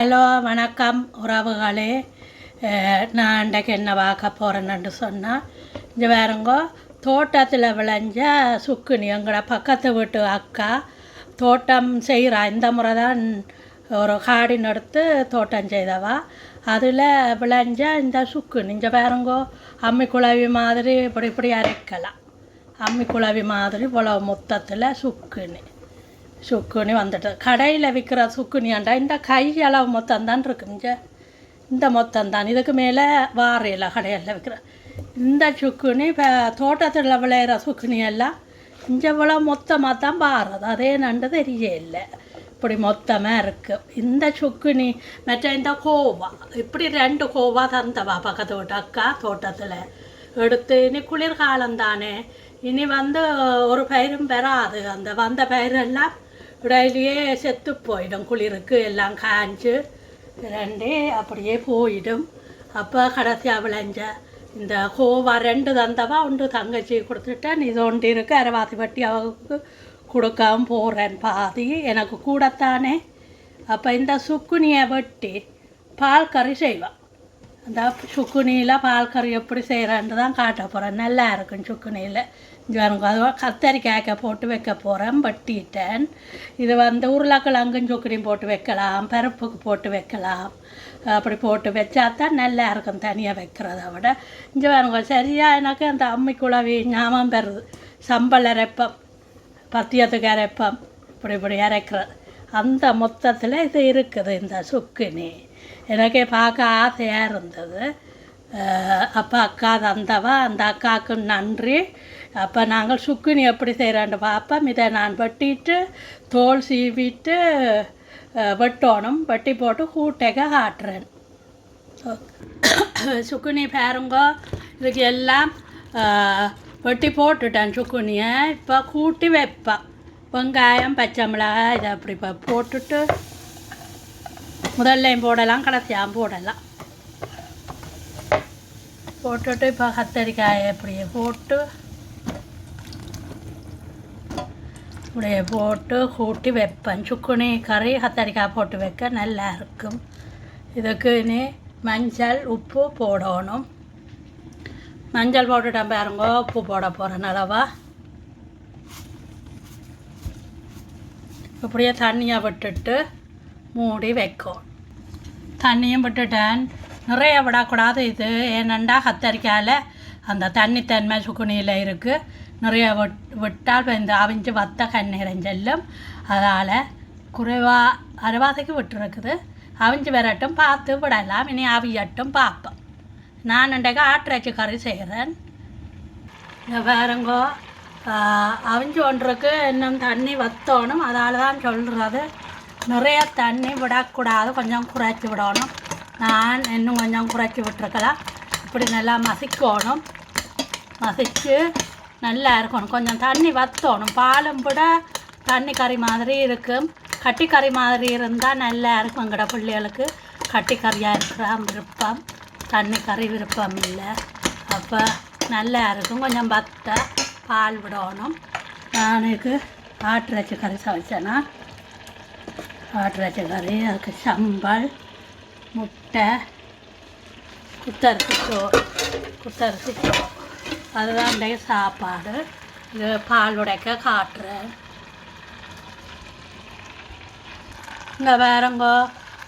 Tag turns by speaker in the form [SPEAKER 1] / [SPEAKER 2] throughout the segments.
[SPEAKER 1] Hello வணக்கம். உறவுகளே. நான் இன்றைக்கு என்ன பார்க்க போகிறேன்னு சொன்னால் இங்கே வேறுங்கோ தோட்டத்தில் விளைஞ்ச சுக்குனி எங்களோட பக்கத்து வீட்டு அக்கா தோட்டம் செய்கிறா இந்த முறை தான் ஒரு காடின் எடுத்து தோட்டம் செய்தவா. அதில் விளைஞ்ச இந்த சுக்குனி இங்கே வேறுங்கோ அம்மி குழவி மாதிரி இப்படி இப்படி அரைக்கலாம். அம்மி குழவி மாதிரி இவ்வளோ மொத்தத்தில் சுக்குனி. சுக்குனி வந்துட்டு. கடையில் விற்கிற சுக்குனியாண்டா இந்த கை அளவு மொத்தம் தான் இருக்கு இந்த மொத்தம் தான் இதுக்கு மேலே வாரையில் கடையில் விற்கிற இந்த சுக்குனி இப்போ தோட்டத்தில் விளையிற சுக்குனி எல்லாம் இங்கே இவ்வளோ மொத்தமாக தான் பாருது. அதே நண்டு தெரிய இல்லை. இப்படி மொத்தமாக இருக்குது இந்த சுக்குனி மற்ற இந்த கோவா. இப்படி ரெண்டு கோவா தந்தவா பக்கத்து வீட்டு அக்கா தோட்டத்தில். எடுத்து இனி குளிர்காலம் தானே இனி வந்து ஒரு பயிரும் பெறாது அந்த வந்த பயிரெல்லாம் இடையிலேயே செத்து போயிடும் குளிருக்கு எல்லாம் காஞ்சு. ரெண்டே அப்படியே போயிடும். அப்போ கடைசியாக விளைஞ்ச இந்த கோவா ரெண்டு தந்தவா உண்டு தங்கச்சி கொடுத்துட்டேன். இது ஒன்று இருக்கு அரவாசி வட்டி அவளுக்கு கொடுக்காம போகிறேன் பாதி எனக்கு கூடத்தானே? அப்போ இந்த சுக்குனியை வெட்டி பால் கறி செய்வான். அந்த சுக்குனியில் பால் கறி எப்படி செய்கிறேன்னு தான் காட்ட போகிறேன் நல்லா இருக்கும் சுக்குனியில். எனக்கு அது கத்தரிக்காய்க்க போட்டு வைக்க போகிறேன் வட்டிட்டேன். இது வந்து உருளைக்கிழங்கும் சுக்குனியும் போட்டு வைக்கலாம் பருப்புக்கு போட்டு வைக்கலாம். அப்படி போட்டு வச்சா தான் நல்லா இருக்கும் தனியாக வைக்கிறத விட. இங்கே வேணுங்க சரியாக எனக்கு அந்த அம்மி குழவி ஞாபகம் பெறுது சம்பல் அரைப்பம் பத்தியத்துக்கு அரைப்பம் இப்படி இப்படி அரைக்கிறது. அந்த மொத்தத்தில் இது இருக்குது இந்த சுக்குனி. எனக்கே பார்க்க ஆசையாக இருந்தது. அப்போ அக்கா தந்தவா அந்த அக்காவுக்கு நன்றி. அப்போ நாங்கள் சுக்குனி எப்படி செய்கிறோன்னு பார்ப்போம் இதை நான் வெட்டிட்டு தோல் சீவிட்டு வெட்டணும். வெட்டி போட்டு கூட்டைக்க காட்டுறேன். சுக்குனி பாருங்க இதுக்கு எல்லாம் வெட்டி போட்டுட்டேன் சுக்குனியை. இப்போ கூட்டி வைப்பேன் வெங்காயம் பச்சை மிளகாய் இதை அப்படி இப்போ போட்டுட்டு முதல்லையும் போடலாம் கடைசியாகவும் போடலாம். போட்டுட்டு இப்போ கத்தரிக்காயை அப்படியே போட்டு இப்படியே போட்டு கூட்டி வைப்பேன். சுக்குனி கறி கத்தரிக்காய் போட்டு வைக்க நல்லா இருக்கும். இதுக்கு இனி மஞ்சள் உப்பு போடணும். மஞ்சள் போட்டுட்டேன் பாருங்க உப்பு போட போகிறேன் அளவா. இப்படியே தண்ணியை விட்டுட்டு மூடி வைக்கும். தண்ணியும் விட்டுட்டேன். நிறைய விடக்கூடாது இது. ஏனண்டா கத்தரிக்காயில் அந்த தண்ணி தன்மை சுக்குனியில் இருக்குது நிறைய விட் விட்டால் இந்த அவிஞ்சு வத்த கண்ணீரம் செல்லும் அதால் குறைவாக அரைவாதைக்கு விட்டுருக்குது. அவிஞ்சு வரட்டும் பார்த்து விடலாம். இனி அவியட்டும் பார்ப்போம். நான் இன்றைக்கு ஆட்டிறைச்சி கறி செய்கிறேன் வேறங்கோ அவிஞ்சு ஒன்றுக்கு இன்னும் தண்ணி வத்தணும். அதால் தான் சொல்கிறது நிறைய தண்ணி விடக்கூடாது. கொஞ்சம் குறைச்சி விடணும். நான் இன்னும் கொஞ்சம் குறைச்சி விட்டுருக்கலாம். இப்படி நல்லா மசிக்கணும். மசிச்சு நல்லா இருக்கணும் கொஞ்சம் தண்ணி வத்தணும். பாலும் கூட தண்ணி கறி மாதிரி இருக்கும். கட்டி கறி மாதிரி இருந்தால் நல்லா இருக்கும் எங்கட பிள்ளைகளுக்கு. கட்டி கறியாக இருக்கிற விருப்பம். தண்ணி கறி விருப்பம் இல்லை. அப்போ நல்லா இருக்கும் கொஞ்சம் வத்த பால் விடணும். நானுக்கு ஆட்டிறைச்சி கறி சமைச்சேன்னா ஆட்டிறைச்சி கறி அதுக்கு சம்பல் முட்டை குத்தரிசி சோறு குத்தரிசி சோறு. அதுதான் இன்றைய சாப்பாடு. இது பால் உடைக்க காட்டுறேன். இங்கே வேறங்கோ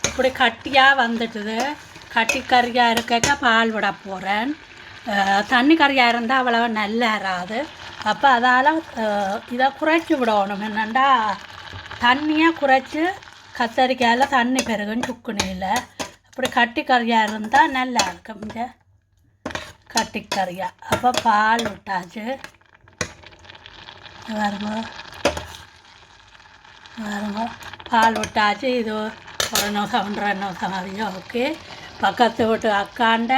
[SPEAKER 1] இப்படி கட்டியாக வந்துட்டுது. கட்டி கறியாக இருக்க பால் விட போகிறேன் தண்ணி கறியாக இருந்தால் அவ்வளோ நல்லா இராது அப்போ அதால் இதை குறைச்சி விடணும். என்னெண்டா தண்ணியை குறைச்சி கத்தரிக்காயில் தண்ணி பெருகும் சுக்குனியில் இப்படி கட்டி கறியாக இருந்தால் நல்லா இருக்கும் இங்கே. கட்டிக்கறியா. அப்போ பால் விட்டாச்சு. பாருங்க. பாருங்க. பால் விட்டாச்சு. இது ஒரு நிமிஷம் ஒன்றரை நிமிஷம் வரையும் ஓகே பக்கத்து வீட்டு அக்காண்ட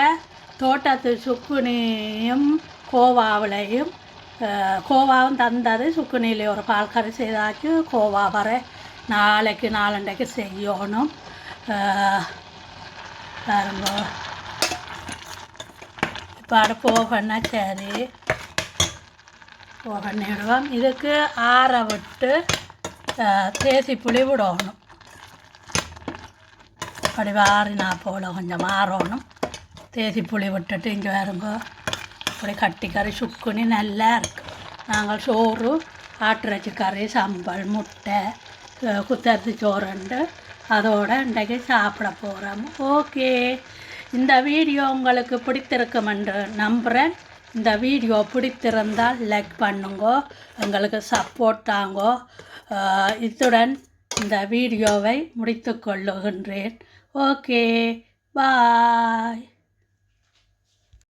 [SPEAKER 1] தோட்டத்து சுக்குனியும் கோவாவிலையும் கோவாவும் தந்தது. சுக்குனியில் ஒரு பால் கறி செய்தாச்சு. கோவா வர நாளைக்கு நாலண்டைக்கு செய்யணும். வரும்போது பாருங்க இப்போ அது போகணுன்னா சரி இதுக்கு ஆற விட்டு தேசி புளி விடணும். அப்படி வாரினா போல் கொஞ்சம் மாறணும். தேசி புளி விட்டுட்டு இங்கே வருங்க அப்படி கட்டி கறி நல்லா இருக்கு. நாங்கள் சோறு ஆட்டுறச்சி கறி சம்பல் முட்டை குத்தரிசி சோறுண்டு. அதோட இன்றைக்கு சாப்பிட போகிறோம் ஓகே. இந்த வீடியோ உங்களுக்கு பிடித்திருக்கும் என்று நம்புகிறேன் இந்த வீடியோ பிடித்திருந்தால் லைக் பண்ணுங்க எங்களுக்கு சப்போர்ட் தாங்கோ. இத்துடன் இந்த வீடியோவை முடித்து கொள்ளுகின்றேன். Okay bye